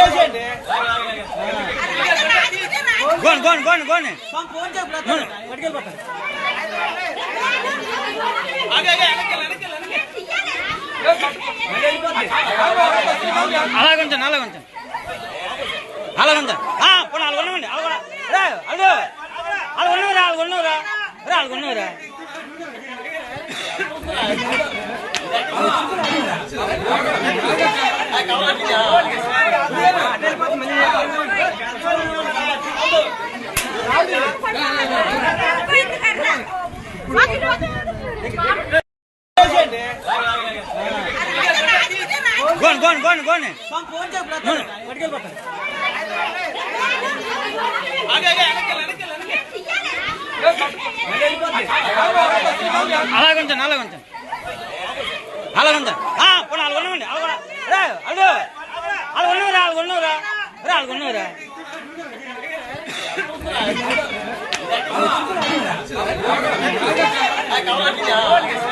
Phone கோன் கோன் கோன் கோன் అలా కొంచెం అలా కొంచెం అలా కొంచెం పోనీ వాళ్ళు కొన్నామండి అలా అడు వాళ్ళు కొన్నవరా వాళ్ళు కొన్నవరా రా వాళ్ళు కొన్నవరా கோன் கோன் கோன் கோன் மெடிக்கல் பக்கம் అలా కొంచెం అలా కొంచెం అలా కొంచెం పోనీ వాళ్ళు కొనవండి అడు వాళ్ళు కొన్నవరా వాళ్ళు కొన్నవరా రా వాళ్ళు కొన్నవరా 나와야 되냐?